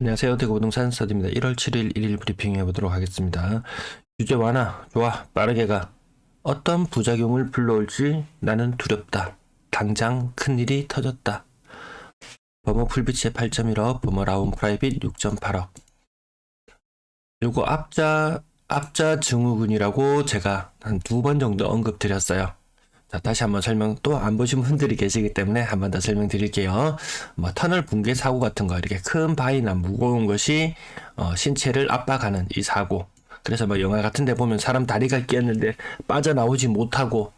안녕하세요. 대구 부동산 스타디입니다. 1월 7일 1일 브리핑 해보도록 하겠습니다. 규제 완화, 좋아, 빠르게 가. 어떤 부작용을 불러올지 나는 두렵다. 당장 큰일이 터졌다. 범어 풀비치의 8.1억, 범어 라운 프라이빗 6.8억. 요거 앞자, 앞자 증후군이라고 제가 한 두 번 정도 언급드렸어요. 자, 다시 한번 설명 또 안 보신 분들이 계시기 때문에 한 번 더 설명드릴게요. 뭐 터널 붕괴 사고 같은 거 이렇게 큰 바위나 무거운 것이 어, 신체를 압박하는 이 사고. 그래서 뭐 영화 같은 데 보면 사람 다리가 끼었는데 빠져나오지 못하고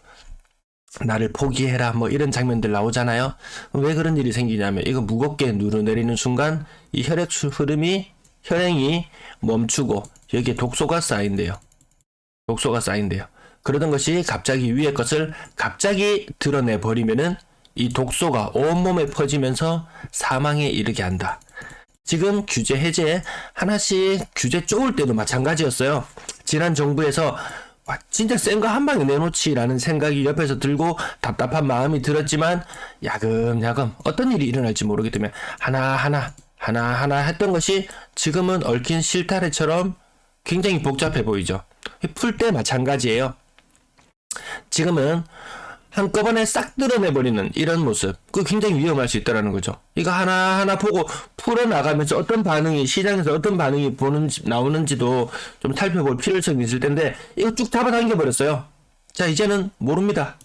나를 포기해라 뭐 이런 장면들 나오잖아요. 왜 그런 일이 생기냐면 이거 무겁게 누르내리는 순간 이 혈액 수- 흐름이 혈행이 멈추고 여기에 독소가 쌓인대요. 독소가 쌓인대요. 그러던 것이 갑자기 위의 것을 갑자기 드러내 버리면은 이 독소가 온몸에 퍼지면서 사망에 이르게 한다. 지금 규제 해제 하나씩 규제 쪼을 때도 마찬가지였어요. 지난 정부에서 와, 진짜 센 거 한 방에 내놓지라는 생각이 옆에서 들고 답답한 마음이 들었지만 야금야금 어떤 일이 일어날지 모르기 때문에 하나하나 하나하나 했던 것이 지금은 얽힌 실타래처럼 굉장히 복잡해 보이죠. 풀 때 마찬가지예요. 지금은 한꺼번에 싹 드러내버리는 이런 모습, 그 굉장히 위험할 수 있다는 거죠. 이거 하나하나 보고 풀어나가면서 어떤 반응이, 시장에서 어떤 반응이 보는지, 나오는지도 좀 살펴볼 필요성이 있을 텐데, 이거 쭉 잡아당겨버렸어요. 자, 이제는 모릅니다.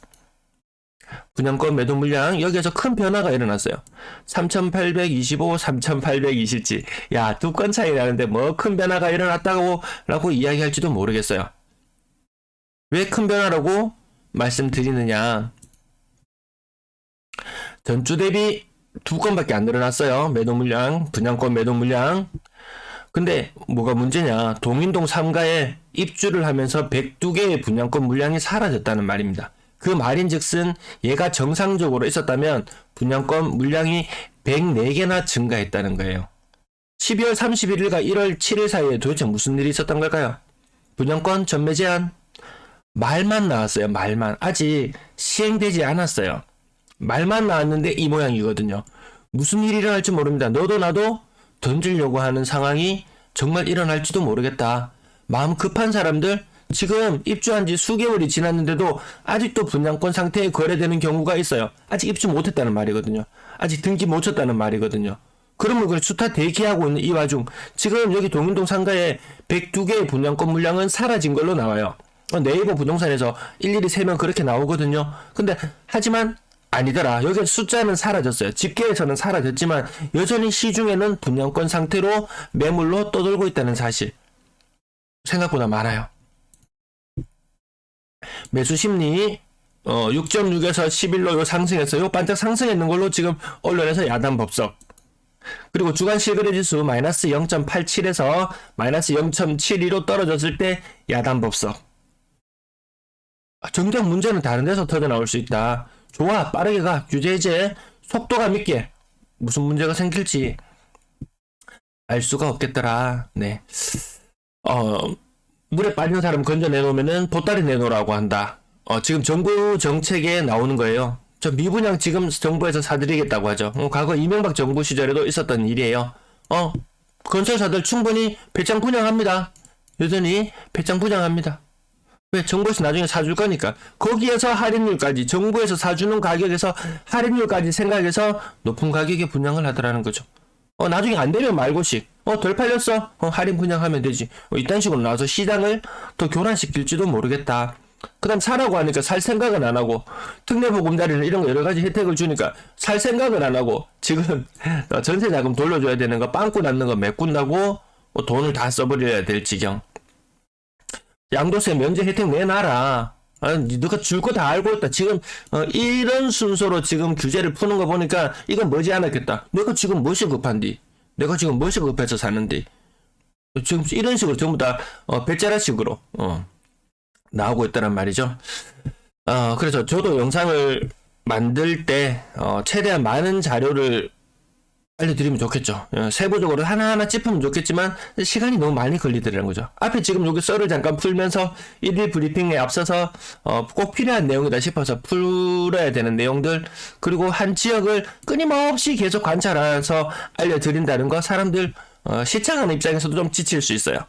분양권 매도 물량, 여기에서 큰 변화가 일어났어요. 3,825, 3,827지. 야, 두 건 차이 나는데 뭐 큰 변화가 일어났다고, 라고 이야기할지도 모르겠어요. 왜 큰 변화라고 말씀드리느냐. 전주 대비 두 건밖에 안 늘어났어요. 매도 물량, 분양권 매도 물량. 근데 뭐가 문제냐. 동인동 3가에 입주를 하면서 102개의 분양권 물량이 사라졌다는 말입니다. 그 말인 즉슨 얘가 정상적으로 있었다면 분양권 물량이 104개나 증가했다는 거예요. 12월 31일과 1월 7일 사이에 도대체 무슨 일이 있었던 걸까요? 분양권 전매 제한, 말만 나왔어요. 말만. 아직 시행되지 않았어요. 말만 나왔는데 이 모양이거든요. 무슨 일이 일어날지 모릅니다. 너도 나도 던지려고 하는 상황이 정말 일어날지도 모르겠다. 마음 급한 사람들 지금 입주한 지 수개월이 지났는데도 아직도 분양권 상태에 거래되는 경우가 있어요. 아직 입주 못했다는 말이거든요. 아직 등기 못 쳤다는 말이거든요. 그런 물건을 수타 대기하고 있는 이 와중 지금 여기 동인동 상가에 102개의 분양권 물량은 사라진 걸로 나와요. 어, 네이버 부동산에서 일일이 세면 그렇게 나오거든요. 근데 하지만 아니더라. 여기 숫자는 사라졌어요. 집계에서는 사라졌지만 여전히 시중에는 분양권 상태로 매물로 떠돌고 있다는 사실. 생각보다 많아요. 매수 심리 어, 6.6에서 11로 요 상승했어요. 요 반짝 상승했는 걸로 지금 언론에서 야단 법석. 그리고 주간 실거래 지수 마이너스 0.87에서 마이너스 0.72로 떨어졌을 때 야단 법석. 아, 정작 문제는 다른 데서 터져 나올 수 있다. 좋아, 빠르게 가. 규제 해제. 속도감 있게. 무슨 문제가 생길지 알 수가 없겠더라. 네. 어, 물에 빠진 사람 건져 내놓으면은 보따리 내놓으라고 한다. 어, 지금 정부 정책에 나오는 거예요. 저 미분양 지금 정부에서 사드리겠다고 하죠. 어, 과거 이명박 정부 시절에도 있었던 일이에요. 어, 건설사들 충분히 배짱 분양합니다. 여전히 배짱 분양합니다. 왜 정부에서 나중에 사줄 거니까 거기에서 할인율까지 정부에서 사주는 가격에서 할인율까지 생각해서 높은 가격에 분양을 하더라는 거죠. 어 나중에 안 되면 말고씩 어덜 팔렸어 어 할인 분양하면 되지 어, 이딴 식으로 나와서 시장을 더 교란시킬지도 모르겠다. 그다음 사라고 하니까 살 생각은 안 하고 특례보금자리는 이런 거 여러 가지 혜택을 주니까 살 생각은 안 하고 지금 어, 전세 자금 돌려줘야 되는 거 빵꾸 났는 거 메꾼다고 어, 돈을 다 써버려야 될 지경. 양도세 면제 혜택 내놔라. 아, 너가 줄 거 다 알고 있다. 지금 어, 이런 순서로 지금 규제를 푸는 거 보니까 이건 머지 않았겠다. 내가 지금 무엇이 급한디? 내가 지금 무엇이 급해서 사는디? 지금 이런 식으로 전부 다 어, 배짜라식으로 어, 나오고 있다는 말이죠. 어, 그래서 저도 영상을 만들 때 어, 최대한 많은 자료를 알려드리면 좋겠죠. 어, 세부적으로 하나하나 짚으면 좋겠지만 시간이 너무 많이 걸리더라는 거죠. 앞에 지금 여기 썰을 잠깐 풀면서 1일 브리핑에 앞서서 어, 꼭 필요한 내용이다 싶어서 풀어야 되는 내용들 그리고 한 지역을 끊임없이 계속 관찰해서 알려드린다는 거 사람들 어, 시청하는 입장에서도 좀 지칠 수 있어요.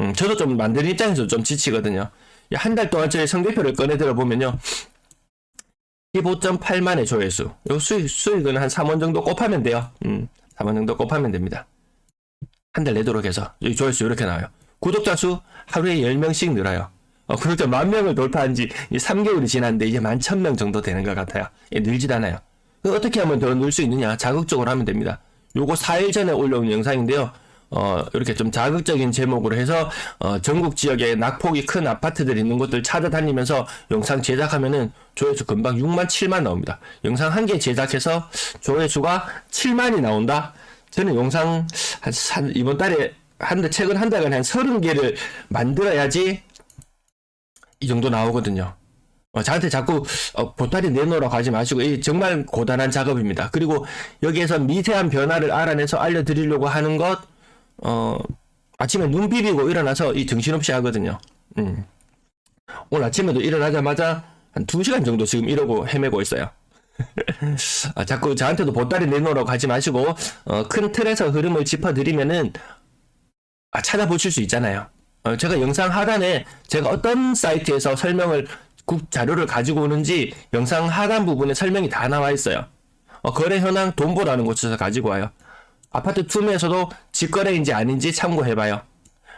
음, 저도 좀 만드는 입장에서도 좀 지치거든요. 한 달 동안 저희 성대표를 꺼내 들어보면요. 15.8만의 조회수. 요 수익, 수익은 한 3원 정도 곱하면 돼요. 음, 3원 정도 곱하면 됩니다. 한 달 내도록 해서. 이 조회수 이렇게 나와요. 구독자 수 하루에 10명씩 늘어요. 어, 구독자 만 명을 돌파한 지 3개월이 지났는데 이제 만 1000명 정도 되는 것 같아요. 예, 늘질 않아요. 그 어떻게 하면 더 늘 수 있느냐? 자극적으로 하면 됩니다. 요거 4일 전에 올라온 영상인데요. 어, 이렇게 좀 자극적인 제목으로 해서, 어, 전국 지역에 낙폭이 큰 아파트들 있는 곳들 찾아다니면서 영상 제작하면은 조회수 금방 6만, 7만 나옵니다. 영상 한 개 제작해서 조회수가 7만이 나온다? 저는 영상 한, 한 이번 달에 한 달, 최근 한 달간 한 30개를 만들어야지 이 정도 나오거든요. 어, 저한테 자꾸 어, 보따리 내놓으라고 하지 마시고 이 정말 고단한 작업입니다. 그리고 여기에서 미세한 변화를 알아내서 알려드리려고 하는 것 어, 아침에 눈 비비고 일어나서 이 정신없이 하거든요. 음. 오늘 아침에도 일어나자마자 한 2시간 정도 지금 이러고 헤매고 있어요. 아, 자꾸 저한테도 보따리 내놓으라고 하지 마시고 어, 큰 틀에서 흐름을 짚어드리면은 아, 찾아보실 수 있잖아요. 어, 제가 영상 하단에 제가 어떤 사이트에서 설명을 국 자료를 가지고 오는지 영상 하단 부분에 설명이 다 나와 있어요. 어, 거래 현황 돈보라는 곳에서 가지고 와요. 아파트 투매에서도 직거래인지 아닌지 참고해봐요.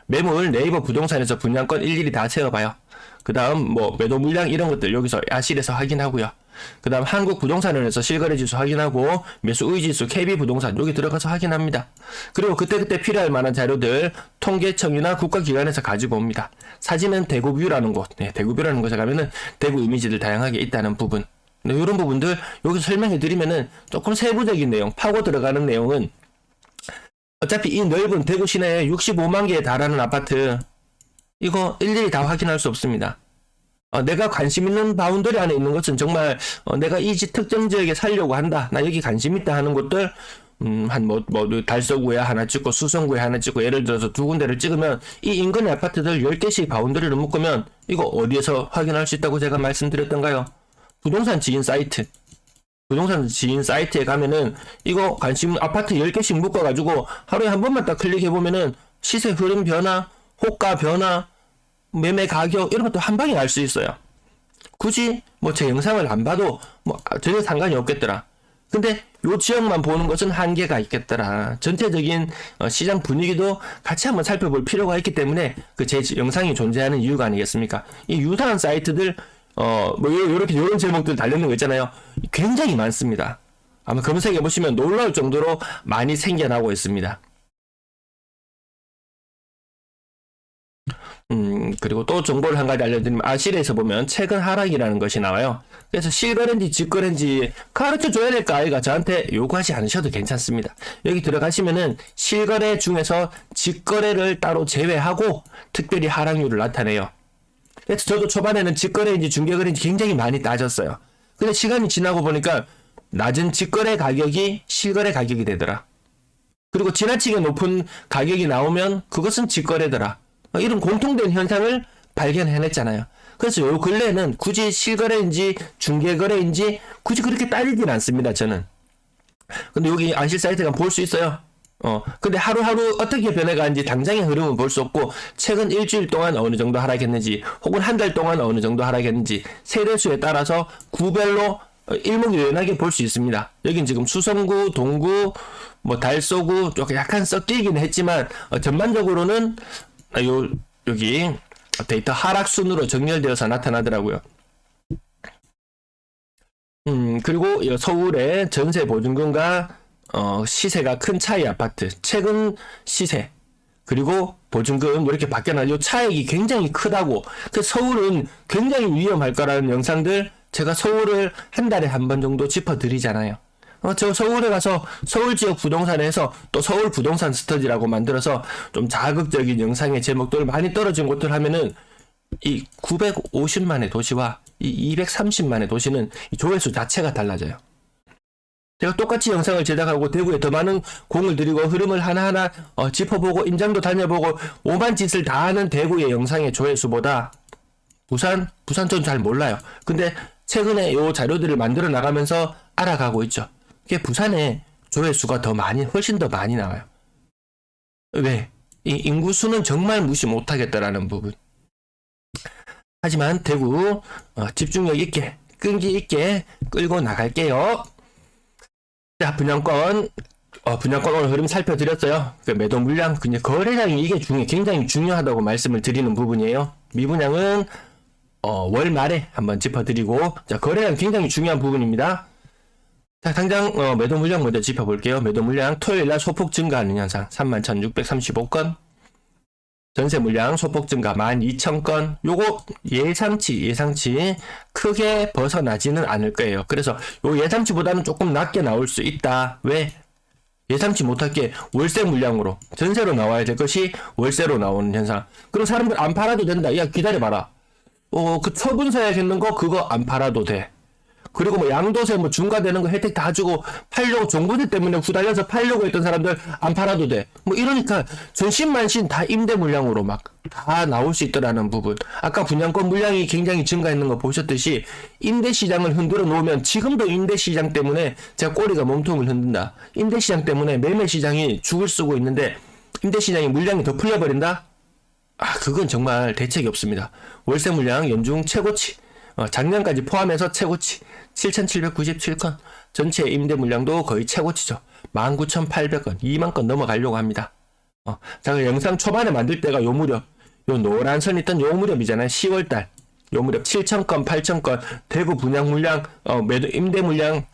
매물 네이버 부동산에서 분양권 일일이 다 채워봐요. 그 다음 뭐 매도 물량 이런 것들 여기서 야실에서 확인하고요. 그 다음 한국 부동산원에서 실거래 지수 확인하고 매수 의지수 KB 부동산 여기 들어가서 확인합니다. 그리고 그때그때 필요할 만한 자료들 통계청이나 국가기관에서 가지고 옵니다. 사진은 대구뷰라는 곳, 네, 대구뷰라는 곳에 가면은 대구 이미지들 다양하게 있다는 부분. 네, 이런 부분들 여기서 설명해 드리면은 조금 세부적인 내용, 파고 들어가는 내용은 어차피 이 넓은 대구 시내에 65만 개에 달하는 아파트 이거 일일이 다 확인할 수 없습니다. 어, 내가 관심 있는 바운더리 안에 있는 것은 정말 어, 내가 이 지 특정 지역에 살려고 한다. 나 여기 관심 있다 하는 곳들 음, 한 뭐, 뭐, 달서구에 하나 찍고 수성구에 하나 찍고 예를 들어서 두 군데를 찍으면 이 인근의 아파트들 10개씩 바운더리를 묶으면 이거 어디에서 확인할 수 있다고 제가 말씀드렸던가요? 부동산 지인 사이트. 부동산 지인 사이트에 가면은 이거 관심 아파트 10개씩 묶어가지고 하루에 한 번만 딱 클릭해보면은 시세 흐름 변화, 호가 변화, 매매 가격 이런 것도 한 방에 알 수 있어요. 굳이 뭐 제 영상을 안 봐도 뭐 전혀 상관이 없겠더라. 근데 요 지역만 보는 것은 한계가 있겠더라. 전체적인 어, 시장 분위기도 같이 한번 살펴볼 필요가 있기 때문에 그 제 영상이 존재하는 이유가 아니겠습니까? 이 유사한 사이트들 어뭐 요렇게 요런 제목들 달려있는 거 있잖아요. 굉장히 많습니다. 아마 검색해 보시면 놀라울 정도로 많이 생겨나고 있습니다. 음, 그리고 또 정보를 한 가지 알려드리면, 아실에서 보면 최근 하락이라는 것이 나와요. 그래서 실거래인지 직거래인지 가르쳐 줘야 될까, 아이가 저한테 요구하지 않으셔도 괜찮습니다. 여기 들어가시면은 실거래 중에서 직거래를 따로 제외하고 특별히 하락률을 나타내요. 그래서 저도 초반에는 직거래인지 중개거래인지 굉장히 많이 따졌어요. 근데 시간이 지나고 보니까 낮은 직거래 가격이 실거래 가격이 되더라. 그리고 지나치게 높은 가격이 나오면 그것은 직거래더라. 이런 공통된 현상을 발견해냈잖아요. 그래서 요 근래는 굳이 실거래인지 중개거래인지 굳이 그렇게 따지진 않습니다. 저는. 근데 여기 안실 사이트가 볼 수 있어요. 어, 근데 하루하루 어떻게 변해가는지 당장의 흐름은 볼 수 없고, 최근 일주일 동안 어느 정도 하락했는지, 혹은 한 달 동안 어느 정도 하락했는지, 세대수에 따라서 구별로 어, 일목요연하게 볼 수 있습니다. 여긴 지금 수성구, 동구, 뭐 달서구, 조금 약간 섞이긴 했지만, 어, 전반적으로는 아, 요 여기 데이터 하락 순으로 정렬되어서 나타나더라고요. 음 그리고 이 서울의 전세 보증금과 어, 시세가 큰 차이 아파트 최근 시세 그리고 보증금 이렇게 바뀌어나 요 차액이 굉장히 크다고 그 서울은 굉장히 위험할 거라는 영상들 제가 서울을 한 달에 한 번 정도 짚어드리잖아요. 어, 저 서울에 가서 서울 지역 부동산에서 또 서울 부동산 스터디라고 만들어서 좀 자극적인 영상의 제목들 많이 떨어진 곳들 하면은 이 950만의 도시와 이 230만의 도시는 이 조회수 자체가 달라져요. 제가 똑같이 영상을 제작하고 대구에 더 많은 공을 들이고 흐름을 하나하나 어, 짚어보고 임장도 다녀보고 오만 짓을 다 하는 대구의 영상의 조회수보다 부산 부산 전 잘 몰라요. 근데 최근에 요 자료들을 만들어 나가면서 알아가고 있죠. 이게 부산에 조회수가 더 많이 훨씬 더 많이 나와요. 왜? 이 인구수는 정말 무시 못하겠다라는 부분. 하지만 대구 어, 집중력 있게 끈기 있게 끌고 나갈게요. 자 분양권 어, 분양권 오늘 흐름 살펴드렸어요. 그 매도 물량 그냥 거래량이 이게 중요 굉장히 중요하다고 말씀을 드리는 부분이에요. 미분양은 어, 월 말에 한번 짚어드리고 자 거래량 굉장히 중요한 부분입니다. 자, 당장 어, 매도 물량 먼저 짚어볼게요. 매도 물량 토요일 날 소폭 증가하는 현상 31,635건 전세 물량 소폭 증가 12,000건 요거 예상치 예상치 크게 벗어나지는 않을 거예요. 그래서 요 예상치보다는 조금 낮게 나올 수 있다. 왜? 예상치 못할 게 월세 물량으로 전세로 나와야 될 것이 월세로 나오는 현상. 그럼 사람들 안 팔아도 된다. 야 기다려봐라. 어 그 처분서야겠는 거 그거 안 팔아도 돼. 그리고 뭐 양도세 뭐 중과되는 거 혜택 다 주고 팔려고 종부세 때문에 후달려서 팔려고 했던 사람들 안 팔아도 돼. 뭐 이러니까 전신만신 다 임대 물량으로 막 다 나올 수 있더라는 부분. 아까 분양권 물량이 굉장히 증가했는 거 보셨듯이 임대 시장을 흔들어 놓으면 지금도 임대 시장 때문에 제가 꼬리가 몸통을 흔든다. 임대 시장 때문에 매매 시장이 죽을 쓰고 있는데 임대 시장이 물량이 더 풀려버린다? 아, 그건 정말 대책이 없습니다. 월세 물량 연중 최고치. 어, 작년까지 포함해서 최고치 7,797건. 전체 임대 물량도 거의 최고치죠. 19,800건, 2만 건 넘어가려고 합니다. 어, 제가 영상 초반에 만들 때가 요 무렵, 요 노란 선 있던 요 무렵이잖아요. 10월달. 요 무렵 7,000건, 8,000건, 대구 분양 물량, 어, 매도 임대 물량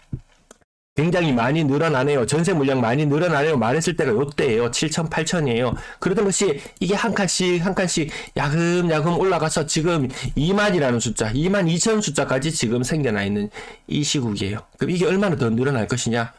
굉장히 많이 늘어나네요. 전세 물량 많이 늘어나네요. 말했을 때가 요때예요. 7천, 8천이에요. 그러던 것이 이게 한 칸씩 한 칸씩 야금야금 올라가서 지금 2만이라는 숫자, 2만 2천 숫자까지 지금 생겨나 있는 이 시국이에요. 그럼 이게 얼마나 더 늘어날 것이냐?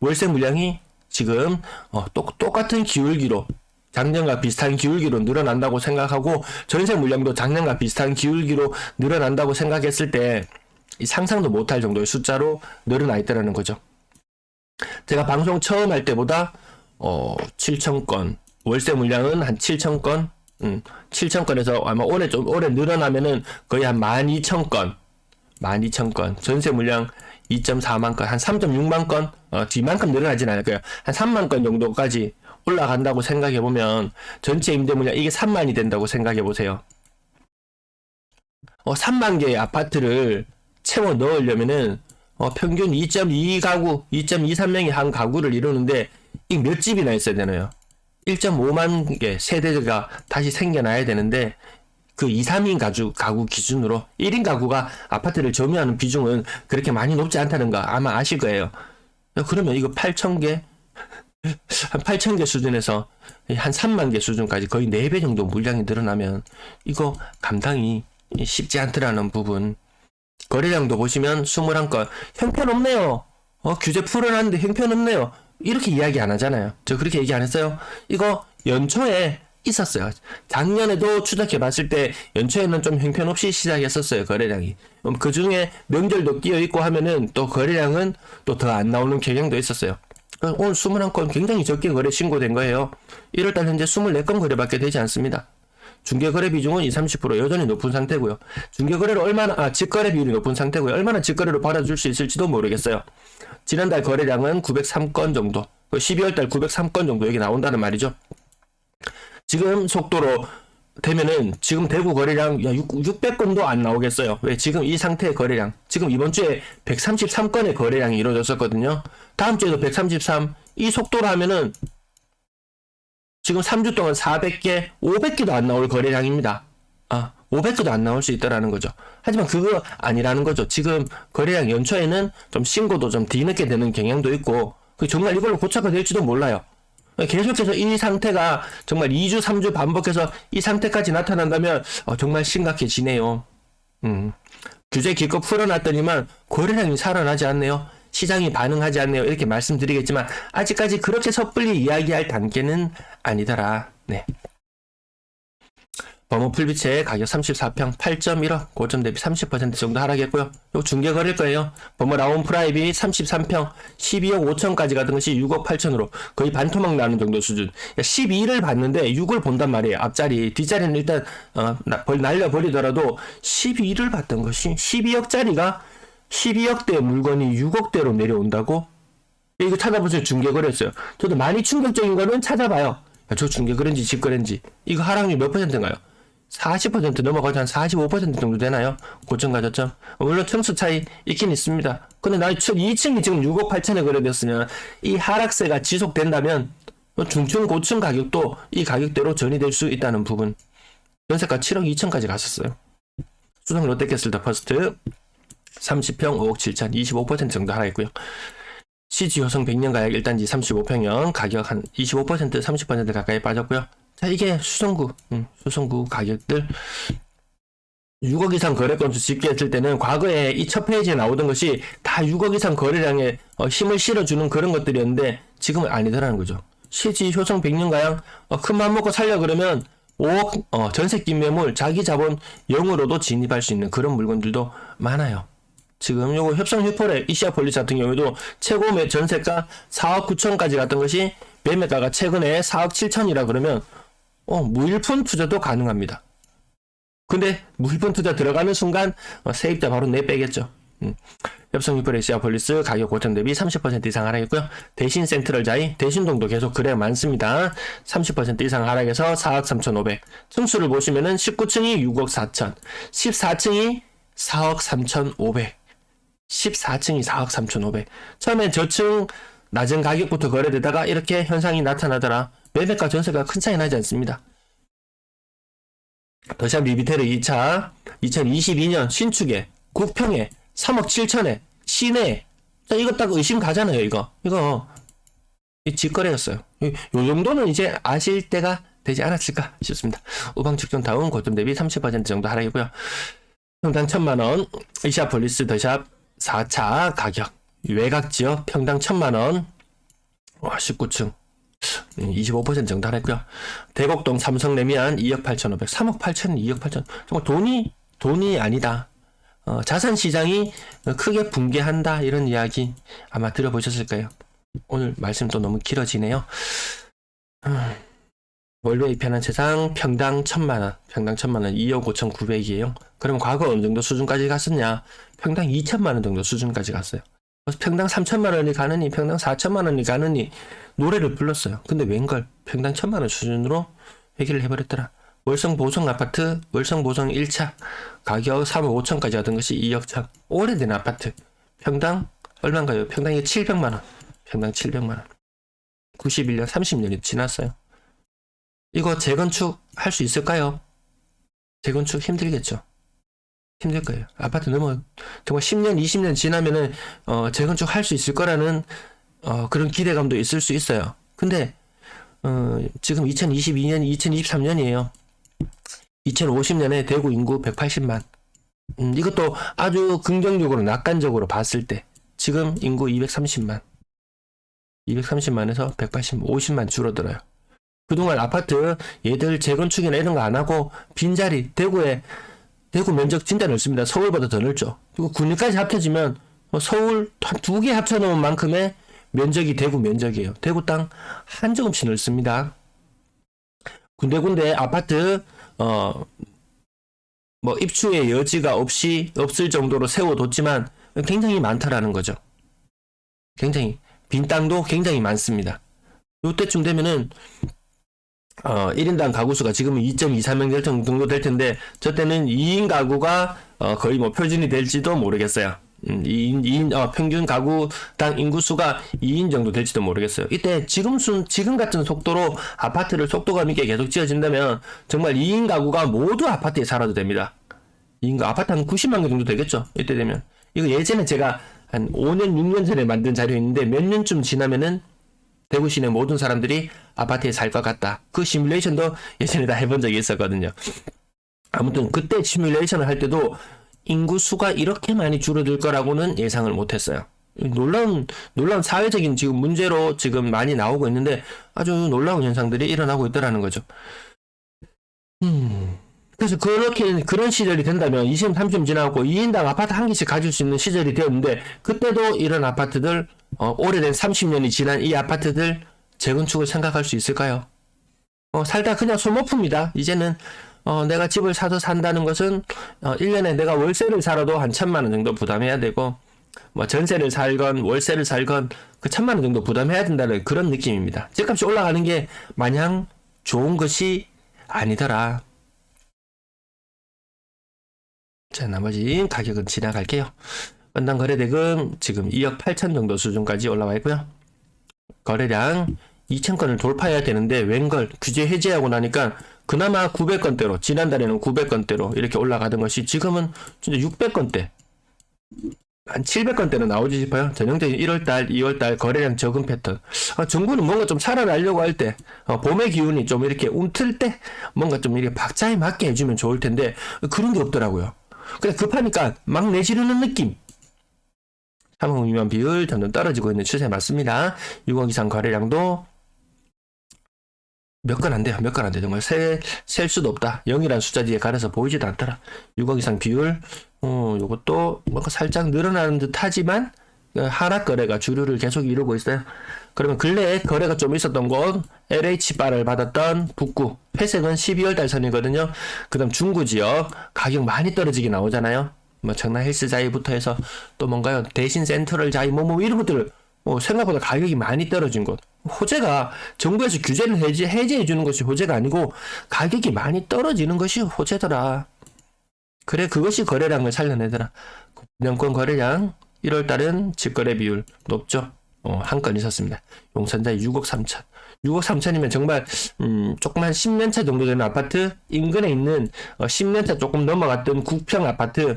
월세 물량이 지금 어, 똑, 똑같은 기울기로 작년과 비슷한 기울기로 늘어난다고 생각하고 전세 물량도 작년과 비슷한 기울기로 늘어난다고 생각했을 때이 상상도 못할 정도의 숫자로 늘어나 있다는 거죠. 제가 방송 처음 할 때보다 어 7천 건 월세 물량은 한 7천 건, 음 7천 건에서 아마 올해 좀 올해 늘어나면은 거의 한 12,000 건, 12,000 건 전세 물량 2.4만 건, 한 3.6만 건, 어 뒤만큼 늘어나진 않을 거예요. 한 3만 건 정도까지 올라간다고 생각해 보면 전체 임대 물량 이게 3만이 된다고 생각해 보세요. 어 3만 개의 아파트를 채워 넣으려면은 어, 평균 2.2가구, 2.23명이 한 가구를 이루는데 이 몇 집이나 있어야 되나요? 1.5만 개 세대가 다시 생겨나야 되는데 그 2, 3인 가구, 가구 기준으로 1인 가구가 아파트를 점유하는 비중은 그렇게 많이 높지 않다는 거 아마 아실 거예요. 그러면 이거 8,000개? 한 8,000개 수준에서 한 3만 개 수준까지 거의 4배 정도 물량이 늘어나면 이거 감당이 쉽지 않더라는 부분 거래량도 보시면 21건 형편없네요. 어, 규제 풀어놨는데 형편없네요. 이렇게 이야기 안 하잖아요. 저 그렇게 얘기 안 했어요. 이거 연초에 있었어요. 작년에도 추적해 봤을 때 연초에는 좀 형편없이 시작했었어요. 거래량이. 음, 그 중에 명절도 끼어 있고 하면은 또 거래량은 또 더 안 나오는 경향도 있었어요. 어, 오늘 21건 굉장히 적게 거래 신고된 거예요. 1월달 현재 24건 거래밖에 되지 않습니다. 중개거래 비중은 20, 30% 여전히 높은 상태고요. 중개거래를 얼마나 아 직거래 비율이 높은 상태고요. 얼마나 직거래로 받아줄 수 있을지도 모르겠어요. 지난달 거래량은 903건 정도, 12월달 903건 정도 여기 나온다는 말이죠. 지금 속도로 되면은 지금 대구 거래량 야 6, 600건도 안 나오겠어요. 왜 지금 이 상태의 거래량 지금 이번 주에 133건의 거래량이 이루어졌었거든요. 다음 주에도 133. 이 속도로 하면은 지금 3주 동안 400개, 500개도 안 나올 거래량입니다. 아, 500개도 안 나올 수 있다라는 거죠. 하지만 그거 아니라는 거죠. 지금 거래량 연초에는 좀 신고도 좀 뒤늦게 되는 경향도 있고, 그 정말 이걸로 고착화 될지도 몰라요. 계속해서 이 상태가 정말 2주, 3주 반복해서 이 상태까지 나타난다면 어, 정말 심각해지네요. 음. 규제 기껏 풀어놨더니만 거래량이 살아나지 않네요. 시장이 반응하지 않네요. 이렇게 말씀드리겠지만 아직까지 그렇게 섣불리 이야기할 단계는 아니더라. 네. 범호 풀빛의 가격 34평 8.1억 고점 대비 30% 정도 하락했고요. 요 중개 거래일 거예요. 범호 라운 프라이빗 33평 12억 5천까지 가던 것이 6억 8천으로 거의 반토막 나는 정도 수준. 12를 봤는데 6을 본단 말이에요. 앞자리 뒷자리는 일단 어, 날려버리더라도 12를 봤던 것이 12억짜리가 12억대 물건이 6억대로 내려온다고? 이거 찾아보세요. 중개거래였어요. 저도 많이 충격적인 거는 찾아봐요. 저중개 그런지 집 그런지 이거 하락률 몇 퍼센트인가요? 40% 넘어가지 한 45% 정도 되나요? 고점과 저점. 물론 층수 차이 있긴 있습니다. 근데 나 2층이 지금 6억 8천에 거래됐으면 이 하락세가 지속된다면 중층 고층 가격도 이 가격대로 전이될 수 있다는 부분. 연세가 7억 2천까지 갔었어요. 수성 롯데캐슬 더 퍼스트 30평 5억 7천 25% 정도 하락했고요. CG 효성 100년 가약 1단지 35평형 가격 한 25% 30% 가까이 빠졌고요. 자 이게 수성구 음, 수성구 가격들 6억 이상 거래 건수 집계했을 때는 과거에 이 첫 페이지에 나오던 것이 다 6억 이상 거래량에 어, 힘을 실어주는 그런 것들이었는데 지금은 아니더라는 거죠. CG 효성 100년 가약 어, 큰맘 먹고 살려 그러면 5억 어, 전세기 매물 자기 자본 0으로도 진입할 수 있는 그런 물건들도 많아요. 지금 요거 협상 휴포레 이시아 폴리스 같은 경우에도 최고 매 전세가 4억 9천까지 갔던 것이 매매가가 최근에 4억 7천이라 그러면 어, 무일푼 투자도 가능합니다. 근데 무일푼 투자 들어가는 순간 어, 세입자 바로 내 빼겠죠. 음. 협성 휴포레 이시아 폴리스 가격 고점 대비 30% 이상 하락했고요. 대신 센트럴 자이 대신동도 계속 거래가 많습니다. 30% 이상 하락해서 4억 3,500. 층수를 보시면은 19층이 6억 4천, 14층이 4억 3,500. 14층이 4억 3,500. 처음에 저층 낮은 가격부터 거래되다가 이렇게 현상이 나타나더라. 매매가 전세가 큰 차이 나지 않습니다. 더샵 리비테르 2차 2022년 신축에 9평에 3억 7천에 시내 자 이거 딱 의심 가잖아요 이거 이거 이 직거래였어요 이- 요 정도는 이제 아실 때가 되지 않았을까 싶습니다 우방 측정 다운 고점 대비 30% 정도 하락이고요 평당 1000만원 이샤폴리스 더샵 4차 가격. 외곽 지역 평당 1000만원. 와 19층. 25% 정도 하락했고요. 대곡동 삼성 레미안 2억 8,500 3억 8천 2억 8천. 정말 돈이 돈이 아니다. 어, 자산 시장이 크게 붕괴한다. 이런 이야기 아마 들어보셨을 거예요. 오늘 말씀 또 너무 길어지네요. 음, 월웨이 편한 세상 평당 1000만원. 평당 1000만원 2억 5,900이에요. 그럼 과거 어느 정도 수준까지 갔었냐 평당 2천만 원 정도 수준까지 갔어요 평당 3천만 원이 가느니 평당 4천만 원이 가느니 노래를 불렀어요. 근데 웬걸 평당 1천만 원 수준으로 회계를 해버렸더라. 월성 보성 아파트 월성 보성 1차 가격 3억 5천까지 하던 것이 2억 천 오래된 아파트 평당 얼마인가요? 평당이 700만 원 평당 700만 원 91년 30년이 지났어요. 이거 재건축 할 수 있을까요? 재건축 힘들겠죠. 힘들 거예요. 아파트 넘어 정말 10년, 20년 지나면은 어, 재건축 할 수 있을 거라는 어, 그런 기대감도 있을 수 있어요. 근데 어, 지금 2022년, 2023년이에요. 2050년에 대구 인구 180만. 음, 이것도 아주 긍정적으로 낙관적으로 봤을 때 지금 인구 230만. 230만에서 180, 50만 줄어들어요. 그동안 아파트 얘들 재건축이나 이런 거 안 하고 빈자리 대구에 대구 면적 진짜 넓습니다. 서울보다 더 넓죠. 그리고 군위까지 합쳐지면 뭐 서울 한두개 합쳐놓은 만큼의 면적이 대구 면적이에요. 대구 땅 한 조금씩 넓습니다. 군데군데 아파트 어 뭐 입주의 여지가 없이 없을 정도로 세워뒀지만 굉장히 많다라는 거죠. 굉장히 빈 땅도 굉장히 많습니다. 요때쯤 되면은 어, 1인당 가구 수가 지금은 2.23명 될 정도 될 텐데, 저 때는 2인 가구가 어, 거의 뭐 표준이 될지도 모르겠어요. 음, 2인, 2인, 어, 평균 가구당 인구 수가 2인 정도 될지도 모르겠어요. 이때 지금 순, 지금 같은 속도로 아파트를 속도감 있게 계속 지어진다면, 정말 2인 가구가 모두 아파트에 살아도 됩니다. 2인 가 아파트 한 90만 개 정도 되겠죠. 이때 되면. 이거 예전에 제가 한 5년, 6년 전에 만든 자료 있는데, 몇 년쯤 지나면은 대구 시내 모든 사람들이 아파트에 살 것 같다. 그 시뮬레이션도 예전에 다 해본 적이 있었거든요. 아무튼 그때 시뮬레이션을 할 때도 인구 수가 이렇게 많이 줄어들 거라고는 예상을 못했어요. 놀라운 놀라운 사회적인 지금 문제로 지금 많이 나오고 있는데 아주 놀라운 현상들이 일어나고 있더라는 거죠. 음. 그래서 그렇게 그런 시절이 된다면 20, 30년 지나고 2인당 아파트 한 개씩 가질 수 있는 시절이 되었는데 그때도 이런 아파트들 어, 오래된 30년이 지난 이 아파트들 재건축을 생각할 수 있을까요? 어, 살다 그냥 소모품이다. 이제는 어, 내가 집을 사서 산다는 것은 어, 1년에 내가 월세를 살아도 한 천만 원 정도 부담해야 되고 뭐 전세를 살건 월세를 살건 그 천만 원 정도 부담해야 된다는 그런 느낌입니다. 집값이 올라가는 게 마냥 좋은 것이 아니더라. 자, 나머지 가격은 지나갈게요. 건당 거래대금 지금 2억 8천 정도 수준까지 올라와 있고요. 거래량 2,000건을 돌파해야 되는데 웬걸 규제 해제하고 나니까 그나마 900건대로 지난달에는 900건대로 이렇게 올라가던 것이 지금은 진짜 600건대 한 700건대는 나오지 싶어요. 전형적인 1월달, 2월달 거래량 적은 패턴. 아, 정부는 뭔가 좀 살아나려고 할 때, 어, 봄의 기운이 좀 이렇게 움틀 때, 뭔가 좀 이렇게 박자에 맞게 해주면 좋을 텐데, 그런 게 없더라고요. 그냥 급하니까 막 내지르는 느낌. 삼성 미만 비율 점점 떨어지고 있는 추세 맞습니다. 6억 이상 거래량도 몇 건 안 돼요. 몇 건 안 돼. 정말 셀, 셀 수도 없다. 0이란 숫자 뒤에 가려서 보이지도 않더라. 6억 이상 비율, 어, 요것도 뭔가 살짝 늘어나는 듯 하지만, 어, 하락 거래가 주류를 계속 이루고 있어요. 그러면 근래에 거래가 좀 있었던 곳, LH바를 받았던 북구, 회색은 12월 달 선이거든요. 그 다음 중구 지역, 가격 많이 떨어지게 나오잖아요. 뭐, 청라 헬스 자이부터 해서 또 뭔가요, 대신 센트럴 자이, 뭐, 뭐, 이런 것들, 뭐, 생각보다 가격이 많이 떨어진 곳. 호재가 정부에서 규제를 해제, 해제해 주는 것이 호재가 아니고 가격이 많이 떨어지는 것이 호재더라. 그래, 그것이 거래량을 살려내더라. 분양권 거래량 1월 달은 직거래 비율 높죠. 어, 한건 있었습니다. 용산자 6억 3천. 6억 3천이면 정말 음, 조금 한 10년 차 정도 되는 아파트 인근에 있는 어, 10년 차 조금 넘어갔던 국평 아파트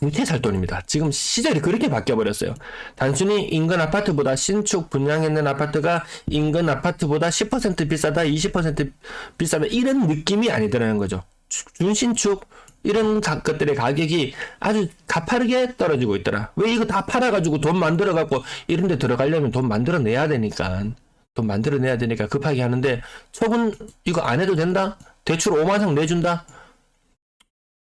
두채살 돈입니다. 지금 시절이 그렇게 바뀌어 버렸어요. 단순히 인근 아파트보다 신축 분양했는 아파트가 인근 아파트보다 10% 비싸다, 20% 비싸다 이런 느낌이 아니더라는 거죠. 주- 준신축 이런 가- 것들의 가격이 아주 가파르게 떨어지고 있더라. 왜 이거 다 팔아가지고 돈 만들어 갖고 이런 데 들어가려면 돈 만들어 내야 되니까 돈 만들어 내야 되니까 급하게 하는데 촉은 이거 안 해도 된다? 대출 5만 상 내준다?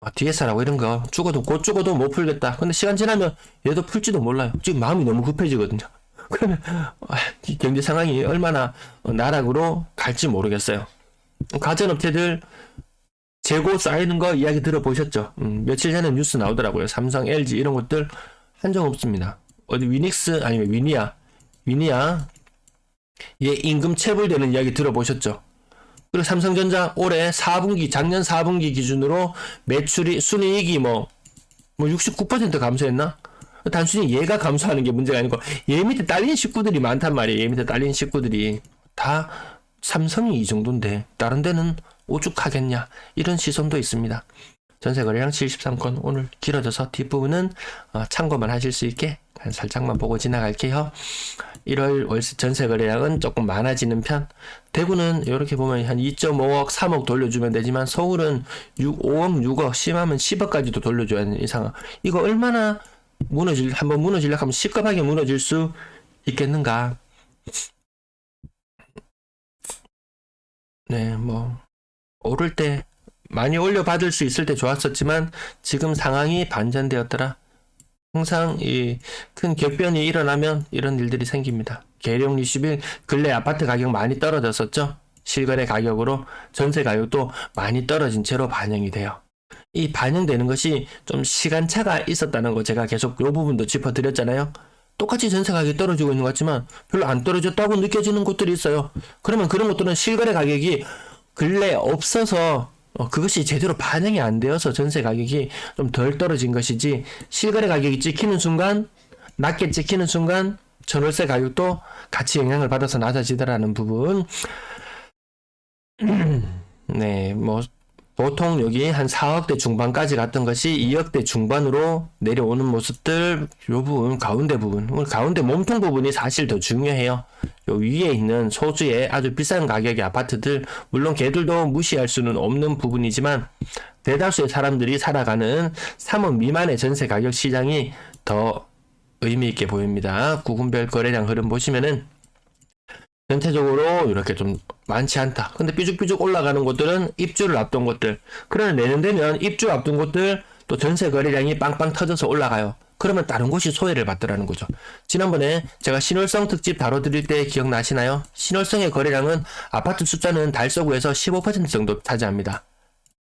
아, DSR하고 이런 거 죽어도 곧 죽어도 못 풀겠다. 근데 시간 지나면 얘도 풀지도 몰라요. 지금 마음이 너무 급해지거든요. 그러면 아, 이 경제 상황이 얼마나 어, 나락으로 갈지 모르겠어요. 가전업체들 재고 쌓이는 거 이야기 들어보셨죠? 음, 며칠 전에 뉴스 나오더라고요. 삼성, LG 이런 것들 한정 없습니다. 어디 위닉스 아니면 위니아, 위니아 얘 임금 체불되는 이야기 들어보셨죠? 그리고 삼성전자 올해 4분기 작년 4분기 기준으로 매출이 순이익이 뭐 뭐 69% 감소했나? 단순히 얘가 감소하는 게 문제가 아니고 얘 밑에 딸린 식구들이 많단 말이에요. 얘 밑에 딸린 식구들이 다 삼성이 이 정도인데 다른 데는 오죽하겠냐 이런 시선도 있습니다. 전세 거래량 73건 오늘 길어져서 뒷부분은 어, 참고만 하실 수 있게 한 살짝만 보고 지나갈게요. 1월 월세 전세 거래량은 조금 많아지는 편. 대구는 이렇게 보면 한 2.5억, 3억 돌려주면 되지만 서울은 6, 5억, 6억, 심하면 10억까지도 돌려줘야 하는 이상. 이거 얼마나 무너질 한번 무너지려고 하면 시급하게 무너질 수 있겠는가? 네, 뭐 오를 때 많이 올려받을 수 있을 때 좋았었지만 지금 상황이 반전되었더라. 항상 이 큰 격변이 일어나면 이런 일들이 생깁니다. 계룡 20일 근래 아파트 가격 많이 떨어졌었죠. 실거래 가격으로 전세 가격도 많이 떨어진 채로 반영이 돼요. 이 반영되는 것이 좀 시간차가 있었다는 거 제가 계속 이 부분도 짚어드렸잖아요. 똑같이 전세 가격이 떨어지고 있는 것 같지만 별로 안 떨어졌다고 느껴지는 곳들이 있어요. 그러면 그런 것들은 실거래 가격이 근래 없어서 어, 그것이 제대로 반영이 안 되어서 전세 가격이 좀 덜 떨어진 것이지 실거래 가격이 찍히는 순간 낮게 찍히는 순간 전월세 가격도 같이 영향을 받아서 낮아지더라는 부분. 네, 뭐 보통 여기 한 4억대 중반까지 갔던 것이 2억대 중반으로 내려오는 모습들 요 부분 가운데 부분 가운데 몸통 부분이 사실 더 중요해요. 요 위에 있는 소주의 아주 비싼 가격의 아파트들 물론 걔들도 무시할 수는 없는 부분이지만 대다수의 사람들이 살아가는 3억 미만의 전세 가격 시장이 더 의미 있게 보입니다. 구군별 거래량 흐름 보시면은 전체적으로 이렇게 좀 많지 않다. 근데 삐죽삐죽 올라가는 곳들은 입주를 앞둔 곳들. 그러나 내년 되면 입주 앞둔 곳들 또 전세 거래량이 빵빵 터져서 올라가요. 그러면 다른 곳이 소외를 받더라는 거죠. 지난번에 제가 신월성 특집 다뤄드릴 때 기억나시나요? 신월성의 거래량은 아파트 숫자는 달서구에서 15% 정도 차지합니다.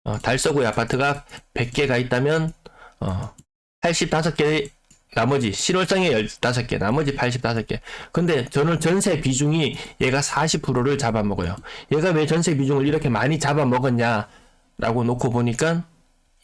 어, 달서구의 아파트가 100개가 있다면 어, 85개 나머지 실월성에 15개, 나머지 85개. 근데 저는 전세 비중이 얘가 40%를 잡아먹어요. 얘가 왜 전세 비중을 이렇게 많이 잡아먹었냐라고 놓고 보니까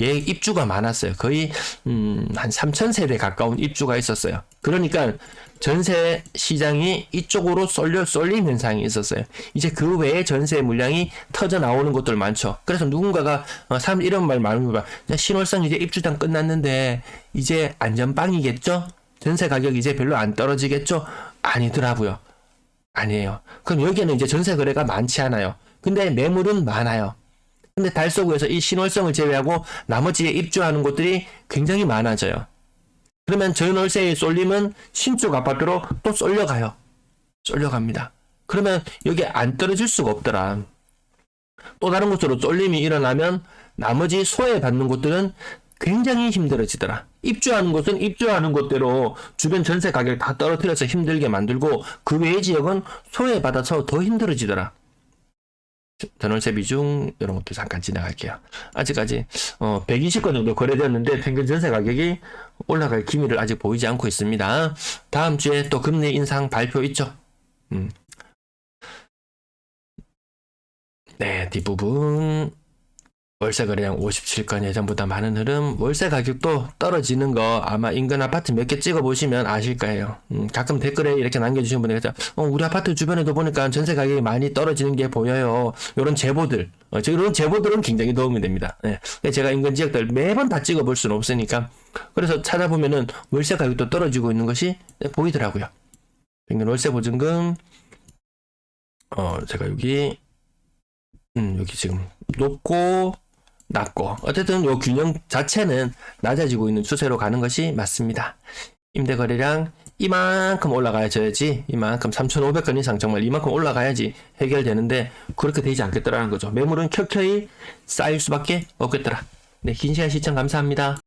얘 입주가 많았어요. 거의 음, 한 3천 세대 가까운 입주가 있었어요. 그러니까 전세 시장이 이쪽으로 쏠려 쏠린 현상이 있었어요. 이제 그 외에 전세 물량이 터져 나오는 것들 많죠. 그래서 누군가가 어, 사람 이런 말 많이 봐. 신월성 이제 입주장 끝났는데 이제 안전빵이겠죠? 전세 가격 이제 별로 안 떨어지겠죠? 아니더라고요. 아니에요. 그럼 여기에는 이제 전세 거래가 많지 않아요. 근데 매물은 많아요. 근데 달서구에서 이 신월성을 제외하고 나머지에 입주하는 곳들이 굉장히 많아져요. 그러면 전월세의 쏠림은 신축 아파트로 또 쏠려가요. 쏠려갑니다. 그러면 여기 안 떨어질 수가 없더라. 또 다른 곳으로 쏠림이 일어나면 나머지 소외받는 곳들은 굉장히 힘들어지더라. 입주하는 곳은 입주하는 곳대로 주변 전세 가격 다 떨어뜨려서 힘들게 만들고 그 외의 지역은 소외받아서 더 힘들어지더라. 전월세 비중 이런 것도 잠깐 지나갈게요. 아직까지 어, 120건 정도 거래되었는데 평균 전세 가격이 올라갈 기미를 아직 보이지 않고 있습니다. 다음 주에 또 금리 인상 발표 있죠. 음. 네, 뒷부분 월세 거래량 57건 예전보다 많은 흐름 월세 가격도 떨어지는 거 아마 인근 아파트 몇 개 찍어 보시면 아실 거예요. 음, 가끔 댓글에 이렇게 남겨주시는 분들 계세요. 어, 우리 아파트 주변에도 보니까 전세 가격이 많이 떨어지는 게 보여요. 이런 제보들. 어, 저 이런 제보들은 굉장히 도움이 됩니다. 네. 근데 제가 인근 지역들 매번 다 찍어 볼 수는 없으니까 그래서 찾아보면은 월세 가격도 떨어지고 있는 것이 보이더라고요. 월세 보증금. 어 제가 여기 음 여기 지금 높고 낮고 어쨌든 요 균형 자체는 낮아지고 있는 추세로 가는 것이 맞습니다. 임대 거래량 이만큼 올라가야지 이만큼 3,500건 이상 정말 이만큼 올라가야지 해결되는데 그렇게 되지 않겠더라는 거죠. 매물은 켜켜이 쌓일 수밖에 없겠더라. 네, 긴 시간 시청 감사합니다.